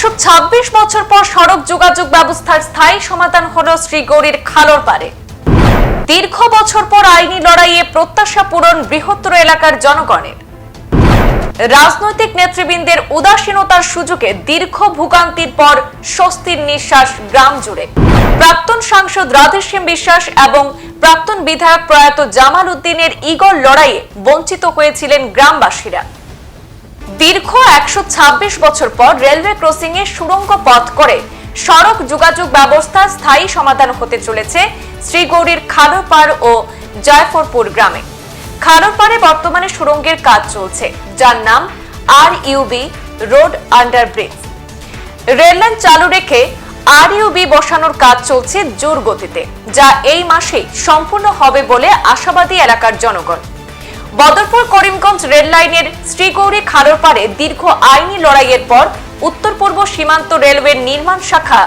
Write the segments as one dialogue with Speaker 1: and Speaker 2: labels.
Speaker 1: একশো ছাব্বিশ বছর পর সড়ক যোগাযোগ ব্যবস্থার স্থায়ী সমাধান হল শ্রীগৌরীর খালর পারে দীর্ঘ বছর পর আইনি লড়াইয়ে প্রত্যাশা পূরণ বৃহত্তর এলাকার জনগণের। রাজনৈতিক নেতৃবৃন্দের উদাসীনতার সুযোগে দীর্ঘ ভোগান্তির পর স্বস্তির নিঃশ্বাস গ্রাম জুড়ে। প্রাক্তন সাংসদ রাধেশ্যাম বিশ্বাস এবং প্রাক্তন বিধায়ক প্রয়াত জামাল উদ্দিনের ইগল লড়াইয়ে বঞ্চিত হয়েছিলেন গ্রামবাসীরা। দীর্ঘ একশো ছাব্বিশ বছর পর রেলওয়ে ক্রসিং এ সুড়ঙ্গ পথ করে সড়ক যোগাযোগ ব্যবস্থা স্থায়ী সমাধান হতে চলেছে শ্রীগৌরীর খালপাড় ও জয়ফরপুর গ্রামে। খালপাড়ে বর্তমানে সুড়ঙ্গের কাজ চলছে, যার নাম R UB road under rail line চালু রেখে আর ইউবি বসানোর কাজ চলছে জোর গতিতে যা এই মাসে সম্পূর্ণ হবে বলে আশাবাদী এলাকার জনগণ। বদরপুর করিমগঞ্জ রেল লাইনের শ্রীগৌরী খালের পারে দীর্ঘ আইনি লড়াইয়ের পর উত্তর পূর্ব সীমান্ত রেলওয়ের নির্মাণ শাখা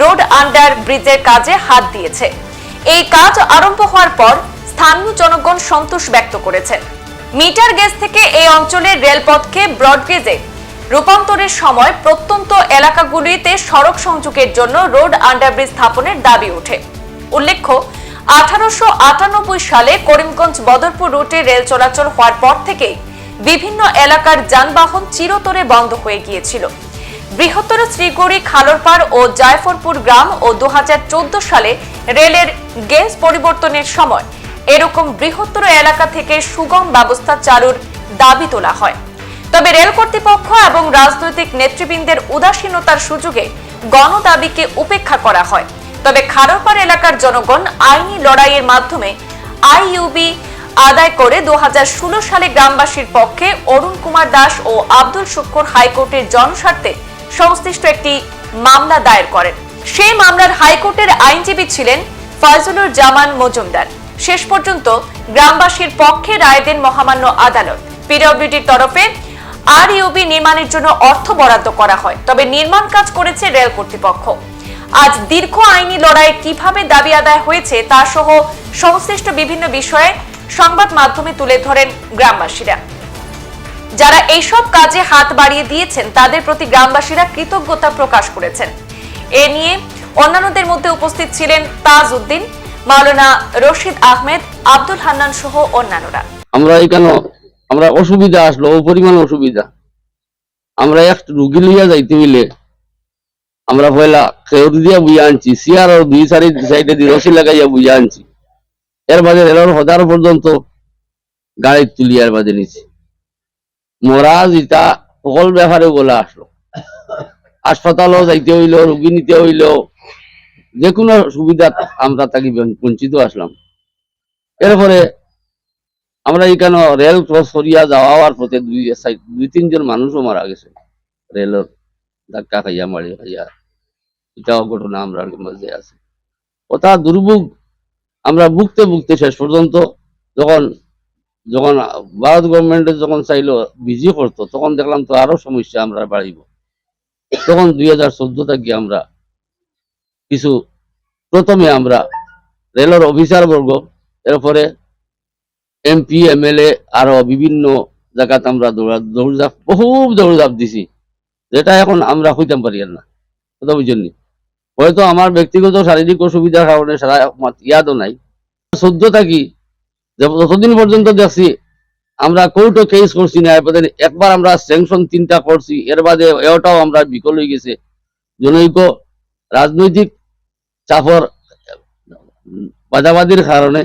Speaker 1: রোড আন্ডার ব্রিজের কাজে হাত দিয়েছে। এই কাজ আরম্ভ হওয়ার পর স্থানীয় জনগণ সন্তোষ ব্যক্ত করেছেন মিটার গেজ থেকে এই অঞ্চলের রেলপথকে ব্রডগেজে রূপান্তরের সময় প্রত্যন্ত এলাকাগুলিতে সড়ক সংযোগের জন্য রোড আন্ডারব্রিজ স্থাপনের দাবি ওঠে। উল্লেখ্য আঠারোশো আটানব্বই সালে করিমগঞ্জ বদরপুর রুটে রেল চলাচল হওয়ার পর থেকেই বিভিন্ন এলাকার যানবাহন চিরতরে বন্ধ হয়ে গিয়েছিল। বৃহত্তর শ্রীগড়ি খালরপাড় ও জায়ফরপুর গ্রাম ও দুহাজার চোদ্দ সালে রেলের গেজ পরিবর্তনের সময় এরকম বৃহত্তর এলাকা থেকে সুগম ব্যবস্থা চালুর দাবি তোলা হয়। তবে রেল কর্তৃপক্ষ এবং রাজনৈতিক নেতৃবৃন্দের উদাসীনতার সুযোগে গণদাবিকে উপেক্ষা করা হয়। তবে খারপাড় এলাকার জনগণ আইনি লড়াইয়ের মাধ্যমে আইইউবি আদায় করে দু সালে গ্রামবাসীর পক্ষে অরুণ কুমার দাস ও আব্দুল শুক্কর হাইকোর্টের জনস্বার্থে সংশ্লিষ্ট একটি মামলা দায়ের করেন। সেই মামলার হাইকোর্টের আইনজীবী ছিলেন ফয়জুলুর জামান মজুমদার। শেষ পর্যন্ত গ্রামবাসীর পক্ষে রায় দেন মহামান্য আদালত। পিডব্লিউডির তরফে আর নির্মাণের জন্য অর্থ বরাদ্দ করা হয়, তবে নির্মাণ কাজ করেছে রেল কর্তৃপক্ষ। আজ দীর্ঘ আইনি লড়াই কীভাবে দাবি আদায় হয়েছে তা সহ সংশ্লিষ্ট বিভিন্ন বিষয়ে সংবাদ মাধ্যমে তুলে ধরেন গ্রামবাসীরা। যারা এইসব কাজে হাত বাড়িয়ে দিয়েছেন, তাদের প্রতি গ্রামবাসীরা কৃতজ্ঞতা প্রকাশ করেছেন। এ নিয়ে অন্যান্যদের মধ্যে উপস্থিত ছিলেন তাজ উদ্দিন মাওলানা রশিদ আহমেদ, আব্দুল হান্নান সহ অন্যান্যরা।
Speaker 2: আমরা এখানে, আমরা অসুবিধা আসলো ও পরিমাণ অসুবিধা। আমরা এক রুগী লইয়া যাইতে হইলে আমরা পয়লা খেউর দিয়া বুঝা আনছি সিয়ার আর দুই সারি সাইডে দিয়ে রসি লাগাইয়া বুঝা আনছি এর বাদে রেলর হদার পর্যন্ত গাড়ি তুলিয়ার বাদে নিছি। মরাজ ইটা সকল ব্যাপারে বলে আসলো। হাসপাতালও যাইতে হইল, রুগী নিতে হইল যে কোনো সুবিধা আমরা তাকে বঞ্চিত আসলাম। এরপরে আমরা এখানে রেল ক্রস করিয়া যাওয়া হওয়ার পথে দুই দুই তিনজন মানুষও মারা গেছে রেলের। ধাক্কা খাইয়া মারি খাইয়া এটাও ঘটনা আমরা মাঝে আছে ওটা দুর্ভোগ আমরা ভুগতে ভুগতে শেষ পর্যন্ত যখন যখন ভারত গভর্নমেন্টে যখন চাইলো বিজি করতো তখন দেখলাম তো আরও সমস্যা আমরা বাড়িব তখন দুই হাজার চোদ্দ থেকে আমরা কিছু প্রথমে আমরা রেলের অফিসার বর্গ এরপরে এমপি এমএলএ আরও বিভিন্ন জায়গাতে আমরা দৌড়া দৌড়ঝাঁপ বহু দৌড়ঝাঁপ দিছি যেটা এখন আমরা হইতাম পারি না কথা বুঝেননি? হয়তো আমার ব্যক্তিগত শারীরিক অসুবিধার কারণে সারা ইয়াদও নাই। সদ্য থাকি যে যতদিন পর্যন্ত দেখছি আমরা কোর্টও কেস করছি না একবার আমরা স্যাংশন তিনটা করছি এর বাদে এটাও আমরা বিকল হয়ে গেছে। জনৈক রাজনৈতিক চাপর উম, বাদাবাদির কারণে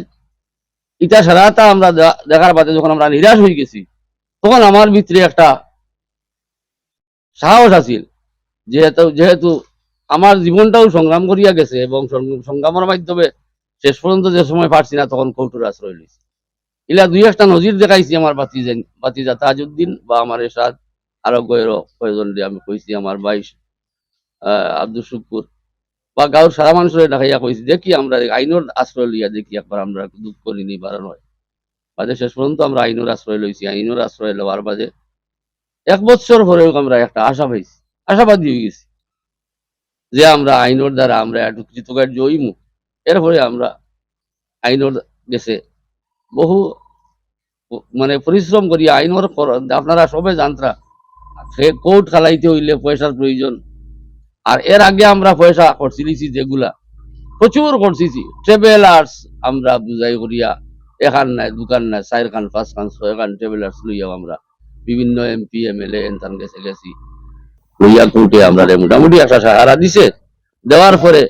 Speaker 2: ইটা সারাটা আমরা দেখার বাদে যখন আমরা নিরাশ হয়ে গেছি তখন আমার ভিতরে একটা সাহস আছিল। যেহেতু যেহেতু আমার জীবনটাও সংগ্রাম করিয়া গেছে এবং সংগ্রামের মাধ্যমে শেষ পর্যন্ত যে সময় পারছি না, তখন কৌটুর আশ্রয় লইছি। ইলা দুই একটা নজির দেখাইছি আমার বাতি বাতিজা তাজউদ্দিন বা আমার এসাদ আরও গয়েরও কয়েকজন দিয়ে আমি কইছি, আমার বাইশ আব্দুল শুকুর বা গাঁর সারা মানুষের দেখাইয়া কইছি, দেখি আমরা আইনের আশ্রয় লইয়া দেখি একবার আমরা দুঃখ করিনি বারণ হয় বাদে শেষ পর্যন্ত আমরা আইনের আশ্রয় লইছি, আইনের আশ্রয় লওয়ার বাদে এক বছর পরেও আমরা একটা আশা পাইছি, আশাবাদী হয়ে গেছি যে আমরা আইনের দ্বারা আমরা একটু কৃতকার্য হইমু এরপরে আমরা আইনের গেছে বহু মানে পরিশ্রম করি আইনের আপনারা সবে জানতরা সে কোর্ট খালাইতে হইলে পয়সার প্রয়োজন। আর এর আগে আমরা পয়সা করছিলিছি যেগুলা, প্রচুর করছিছি। ট্রেভেলার্স আমরা বুঝাই করিয়া, এখান নাই, দোকান নাই চার খান, পাঁচ খান, ছয় খান ট্রেভেলার্স লইয়াও আমরা বিভিন্ন এমপি এম এল এ এনতান গেছে, গেছি। লইয়া কোর্টে আমরা মোটামুটি একটা সাহারা দিছে। দেওয়ার পরে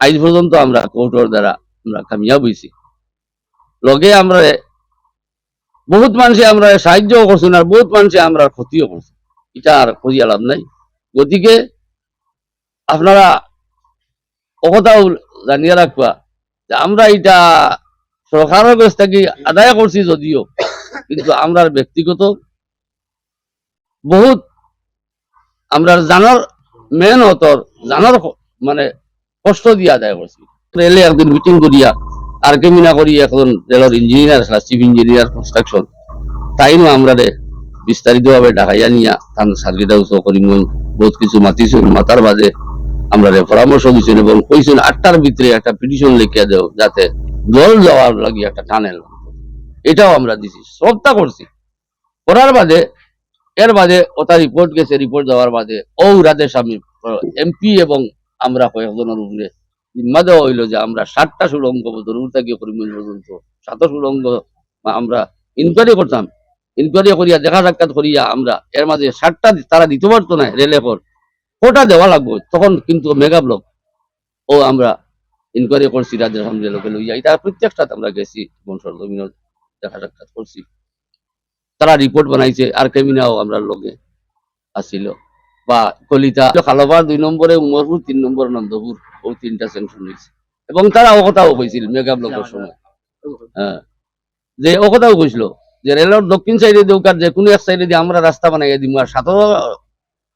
Speaker 2: আজ পর্যন্ত আমরা কোর্টের দ্বারা আমরা কামিয়াব হইছি। লগে আমরা বহুত মানুষে আমরা সাহায্য করছেন আর বহুত মানুষে আমরা ক্ষতিও করছে। এটা আর করিয়া লাভ নাই। গতিকে আপনারা অকথাও জানিয়ে রাখবা যে আমরা এটা সরকারের কাছ থেকে আদায় করছি যদিও। কিন্তু আমরা ব্যক্তিগত বহুত আমরা জানার মেন হতর জানার মানে কষ্ট দিয়ে আদায় করছি রেলে একদিন মিটিং করিয়া, আর কেমিনা করি এখন রেলের ইঞ্জিনিয়ার চিফ ইঞ্জিনিয়ার কনস্ট্রাকশন তাইনো আমরা রে বিস্তারিত ভাবে ঢাকাইয়া নিয়া তান সার্কিট হাউস করি বহুত কিছু মাতিছিল মাতার বাদে আমরা রে পরামর্শ দিছেন এবং কইছেন আটটার ভিতরে একটা পিটিশন লিখিয়া দেও, যাতে জল যাওয়ার লাগি একটা টানেল এটাও আমরা দিছি সবটা করছি। করার বাদে, এর বাদে ওটা রিপোর্ট গেছে রিপোর্ট দেওয়ার বাদে ও রাধে স্বামী, এমপি এবং আমরা কয়েকজনের উপরে জিম্মা দেওয়া হইল যে আমরা ষাটটা সুড়ঙ্গ দূর থেকে করিমগঞ্জ পর্যন্ত সাত সুড়ঙ্গ আমরা ইনকোয়ারি করতাম। ইনকোয়ারি করিয়া, দেখা সাক্ষাৎ করিয়া আমরা এর মাঝে ষাটটা তারা দিতে পারতো না রেলে পর। কোটা দেওয়া লাগবে, তখন কিন্তু মেগা ব্লক ও আমরা ইনকোয়ারি করছি রাজ্যের সামনে লোকে লইয়া। এটা প্রত্যেকটাতে আমরা গেছি বংশর জমিন দেখা সাক্ষাৎ করছি। তারা রিপোর্ট বানাইছে আর কেমিনাও আমরা লগে আসিল। বা কলিতা খালবার দুই নম্বরে উমরপুর তিন নম্বর নন্দপুর ও তিনটা সেন্ট্রাল হয়েছে এবং তারা ও কথাও কইছিল মেগা ব্লকের সময় হ্যাঁ। যে ও কথাও কইছিল যে রেলের দক্ষিণ সাইডে দেউকার যে কোনো এক সাইডে দিয়ে আমরা রাস্তা বানাইয়া দিম আর সাত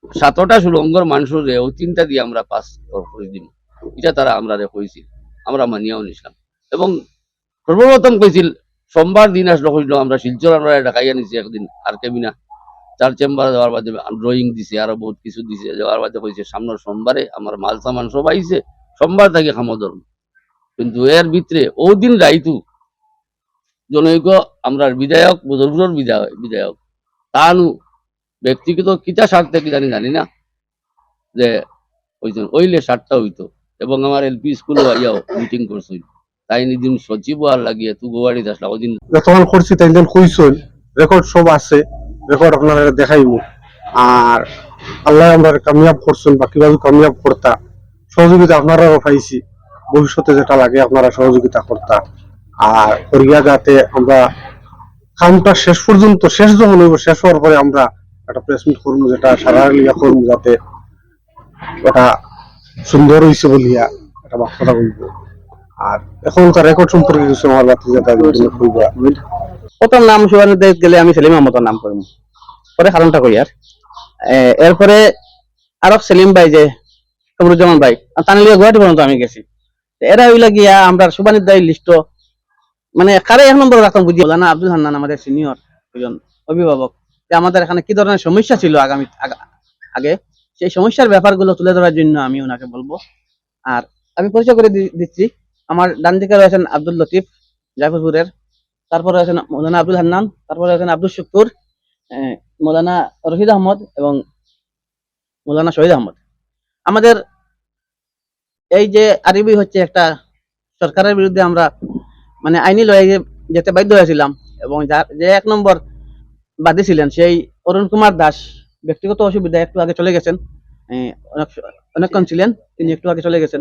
Speaker 2: সাতটা সুরঙ্গর মানুষের রে ও তিনটা দিয়ে আমরা পাস করে দিম। এটা তারা আমরা কইছিল আমরা মানিয়াও নিছিলাম। এবং সর্বপ্রথম কইছিল সোমবার দিন আসলো কইল, আমরা শিলচর, আমরা ঢাকাইয়া নিছি একদিন, আর কেবিনা চার চেম্বার দেওয়ার বাদে ড্রয়িং দিছে, আরও বহুত কিছু দিছে দেওয়ার বাদে কইছে, সামনের সোমবারে আমার মাল সামান সব আইছে, সোমবার থেকে খামো ধরুন কিন্তু এর ভিতরে ও দিন রাইতু জনৈক, আমরা বিধায়ক বদরপুরের বিধায়ক বিধায়ক, তানু, ব্যক্তিগত কিতা স্বার্থে কি জানি জানি না, যে ওইজন ওইলে সাতটা হইতো, এবং আমার এলপি স্কুলও আইয়াও মিটিং করছিল। তাই নিদিন সচিব আর লাগিয়ে তু গোয়াড়ি
Speaker 3: করছি তাইজন কইছল রেকর্ড সব আছে রেকর্ড আপনারা দেখাইব। আর আল্লাহ আমরা কামিয়াব করছেন বা কীভাবে কামিয়াব করতা। সহযোগিতা আপনারাও পাইছি, ভবিষ্যতে যেটা লাগে আপনারা সহযোগিতা করতা। আর করিয়া যাতে আমরা কামটা শেষ পর্যন্ত, শেষ যখন হইব, শেষ হওয়ার পরে আমরা একটা প্লেসমেন্ট করব, যেটা সারা লিয়া করব, যাতে এটা সুন্দর হয়েছে বলিয়া একটা বাক্যটা বলব। আর এখনকার রেকর্ড সম্পর্কে কিছু আমার
Speaker 4: নাম গেলে আমি সেলিম আহমদের নাম করব পরে কারণটা কই আর। এরপরে সেলিম ভাই যে কমরুজ্জামান ভাই তানিলিয়া গুয়াহাটি পর্যন্ত আমি গেছি। এরা হইলা গিয়া আমরা সুবানির দায়ী লিস্ট মানে কারে এক নম্বর রাখতাম বুঝি না আব্দুল হান্নান আমাদের সিনিয়র একজন অভিভাবক। যে আমাদের এখানে কি ধরনের সমস্যা ছিল আগামী আগা- আগে? সেই সমস্যার ব্যাপারগুলো তুলে ধরার জন্য আমি ওনাকে বলব। আর আমি পরিচয় করে দিচ্ছি। আমার ডান দিকে রয়েছেন আব্দুল লতিফ জাফরপুরের, তারপরে আছেন মৌলানা আব্দুল হান্নান, তারপরে আছেন আব্দুল শুকুর মৌলানা রশিদ আহমদ এবং মৌলানা শহীদ আহমদ। আমাদের এই যে আরবি হচ্ছে একটা সরকারের বিরুদ্ধে আমরা মানে আইনি লড়াই যেতে বাধ্য হয়েছিলাম এবং যার- যে এক নম্বর বাদী ছিলেন সেই অরুণ কুমার দাস ব্যক্তিগত অসুবিধা একটু আগে চলে গেছেন অনেক অনেকক্ষণ ছিলেন, তিনি একটু আগে চলে গেছেন।